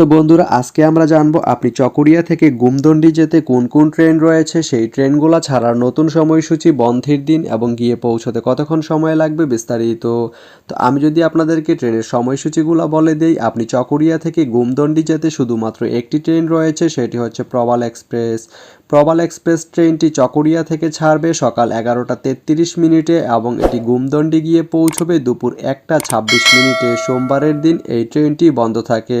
তো বন্ধুরা, আজকে আমরা জানব আপনি চকরিয়া থেকে গুমদন্ডি যেতে কোন কোন ট্রেন রয়েছে, সেই ট্রেনগুলো ছাড়ার নতুন সময়সূচি, বন্ধের দিন এবং গিয়ে পৌঁছতে কতক্ষণ সময় লাগবে বিস্তারিত। তো আমি যদি আপনাদেরকে ট্রেনের সময়সূচিগুলো বলে দেই, আপনি চকরিয়া থেকে গুমদন্ডি যেতে শুধুমাত্র একটি ট্রেন রয়েছে, সেটি হচ্ছে প্রবাল এক্সপ্রেস। প্রবাল এক্সপ্রেস ট্রেনটি চকরিয়া থেকে ছাড়বে সকাল এগারোটা তেত্রিশ মিনিটে এবং এটি গুমদন্ডি গিয়ে পৌঁছবে দুপুর একটা ছাব্বিশ মিনিটে। সোমবারের দিন এই ট্রেনটি বন্ধ থাকে।